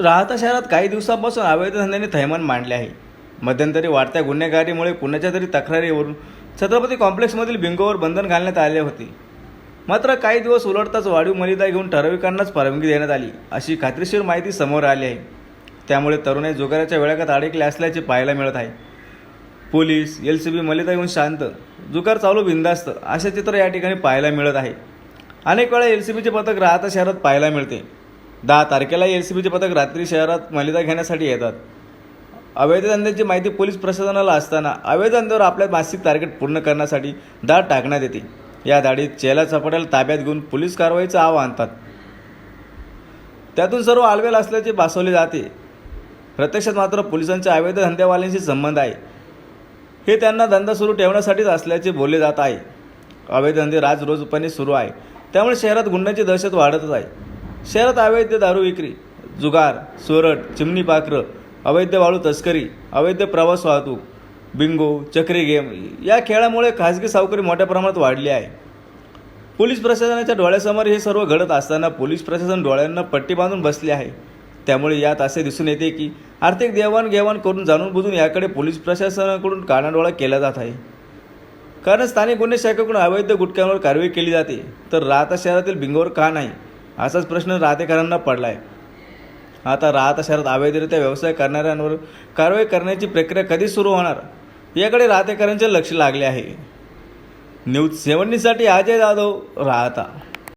राहता शहरात काही दिवसांपासून अवैध धंद्याने थैमान मांडले आहे. मध्यंतरी वाढत्या गुन्हेगारीमुळे कुणाच्या तरी तक्रारीवरून छत्रपती कॉम्प्लेक्समधील बिंगोवर बंधन घालण्यात आले होते. मात्र काही दिवस उलटताच वाढीव मलिदा घेऊन ठराविकांनाच परवानगी देण्यात आली अशी खात्रीशीर माहिती समोर आली आहे. त्यामुळे तरुणाई जुगाराच्या वेळाकात अडकले असल्याचे पाहायला मिळत आहे. पोलीस एल सी बी मलिदा येऊन शांत जुगार चालू बिंदास्त असे चित्र या ठिकाणी पाहायला मिळत आहे. अनेक वेळा एल सी बीचे पथक राहता शहरात पाहायला मिळते. दहा तारखेला एल सी बीचे पथक रात्री शहरात मलिदा घेण्यासाठी येतात. अवैध धंद्याची माहिती पोलीस प्रशासनाला असताना अवैध धंद्यावर आपल्या मासिक टार्गेट पूर्ण करण्यासाठी दाड टाकण्यात येते. या दाढीत चेला चपाट्याला ताब्यात घेऊन पोलीस कारवाईचं आव आणतात. त्यातून सर्व आलवेल असल्याचे भासवले जाते. प्रत्यक्षात मात्र पोलिसांच्या अवैध धंद्यावाल्यांशी संबंध आहे. हे त्यांना धंदा सुरू ठेवण्यासाठीच असल्याचे बोलले जात आहे. अवैध धंदे राज रोजपणे सुरू आहे. त्यामुळे शहरात गुंडांची दहशत वाढतच आहे. शहरात अवैध दारू विक्री जुगार सोरट चिमणी पाखरं अवैध वाळू तस्करी अवैध प्रवास वाहतूक बिंगो चक्री गेम या खेळामुळे खाजगी सावकारी मोठ्या प्रमाणात वाढली आहे. पोलीस प्रशासनाच्या डोळ्यासमोर हे सर्व घडत असताना पोलीस प्रशासन डोळ्यांना पट्टी बांधून बसले आहे. त्यामुळे यात असे दिसून येते की आर्थिक देवाणघेवाण करून जाणून बुजून याकडे पोलीस प्रशासनाकडून कानाडोळा केला जात आहे. कारण स्थानिक गुन्हे शाखेकडून अवैध गुटख्यांवर कारवाई केली जाते तर राहता शहरातील बिंगोवर का नाही? असाच प्रश्न राहतेकरांना पडला आहे आता राहता शहरात अवैधरित्या व्यवसाय करणाऱ्यांवर कारवाई करण्याची प्रक्रिया कधी सुरू होणार याकडे राहतेकरांचे लक्ष लागले आहे. न्यूज सेव्हन्टीसाठी अजय जाधव राहता.